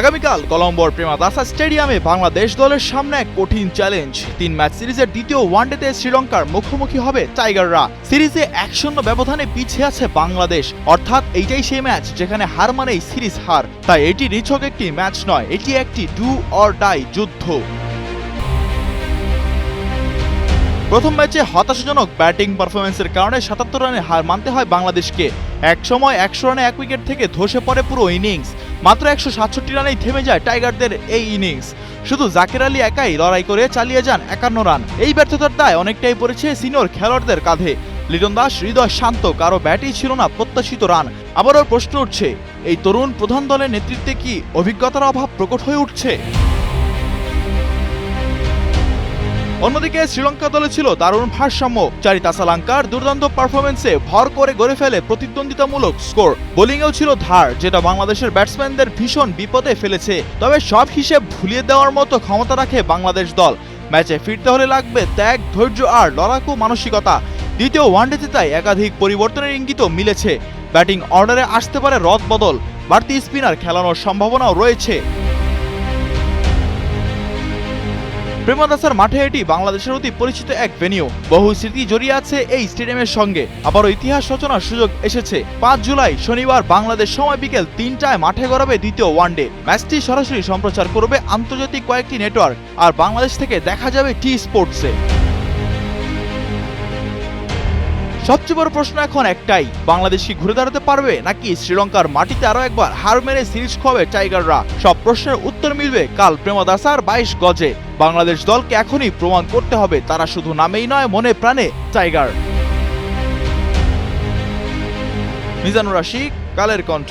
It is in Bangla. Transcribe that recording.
আগামীকাল কলম্বোর প্রেমাদাসা স্টেডিয়ামে বাংলাদেশ দলের সামনে এক কঠিন চ্যালেঞ্জ। তিন ম্যাচ সিরিজের দ্বিতীয় ওয়ানডেতে শ্রীলঙ্কার মুখোমুখি হবে টাইগাররা। সিরিজে এক শূন্য ব্যবধানে পিছিয়ে আছে বাংলাদেশ। অর্থাৎ এইটাই সেই ম্যাচ যেখানে হার মানেই সিরিজ হার। তাই এটি নিছক একটি ম্যাচ নয়, এটি একটি ডু অর ডাই যুদ্ধ। প্রথম ম্যাচে হতাশাজনক ব্যাটিং পারফরমেন্সের কারণে সাতাত্তর রানে হার মানতে হয় বাংলাদেশকে। এক সময় একশো রানে এক উইকেট থেকে ধসে পড়ে পুরো ইনিংস। মাত্র একশো সাতষট্টি রানেই থেমে যায় টাইগারদের এই ইনিংস। শুধু জাকের আলী একাই লড়াই করে চালিয়ে যান একান্ন রান। এই ব্যর্থতার দায় অনেকটাই পড়েছে সিনিয়র খেলোয়াড়দের কাঁধে। লিটন দাস হৃদয় শান্ত, কারও ব্যাটই ছিল না প্রত্যাশিত রান। আবারও প্রশ্ন উঠছে, এই তরুণ প্রধান দলের নেতৃত্বে কি অভিজ্ঞতার অভাব প্রকট হয়ে উঠছে? অন্যদিকে শ্রীলঙ্কা দলে ছিল দারুণ ভারসাম্য। চারিতা সালাঙ্কার দুর্দান্ত পারফরমেন্সে ভর করে গড়ে ফেলে প্রতিদ্বন্দ্বিতামূলক স্কোর। বোলিংয়েও ছিল ধার, যেটা বাংলাদেশের ব্যাটসম্যানদের ভীষণ বিপদে ফেলেছে। তবে সব হিসেব ভুলিয়ে দেওয়ার মতো ক্ষমতা রাখে বাংলাদেশ দল। ম্যাচে ফিরতে হলে লাগবে ত্যাগ, ধৈর্য আর লড়াকু মানসিকতা। দ্বিতীয় ওয়ানডেতে তাই একাধিক পরিবর্তনের ইঙ্গিতও মিলেছে। ব্যাটিং অর্ডারে আসতে পারে রদ বদল। বাড়তি স্পিনার খেলানোর সম্ভাবনাও রয়েছে। প্রেমদাসার মাঠে এটি বাংলাদেশের অতি পরিচিত এক ভেনিউ বহু স্মৃতি জড়িয়ে আছে এই স্টেডিয়ামের সঙ্গে। আবারও ইতিহাস রচনার সুযোগ এসেছে। পাঁচ জুলাই শনিবার বাংলাদেশ সময় বিকেল তিনটায় মাঠে গড়াবে দ্বিতীয় ওয়ানডে ম্যাচটি সরাসরি সম্প্রচার করবে আন্তর্জাতিক কয়েকটি নেটওয়ার্ক। আর বাংলাদেশ থেকে দেখা যাবে টি স্পোর্টসে সবচেয়ে বড় প্রশ্ন এখন একটাই, বাংলাদেশ কি ঘুরে দাঁড়াতে পারবে নাকি শ্রীলঙ্কার মাটিতে আরও একবার হার মেরে সিরিজ খোয়াবে টাইগাররা? সব প্রশ্নের উত্তর মিলবে কাল প্রেমদাসার বাইশ গজে। বাংলাদেশ দলকে এখনই প্রমাণ করতে হবে, তারা শুধু নামেই নয়, মনে প্রাণে টাইগার। মিজানুর রাশিক, কালের কণ্ঠ।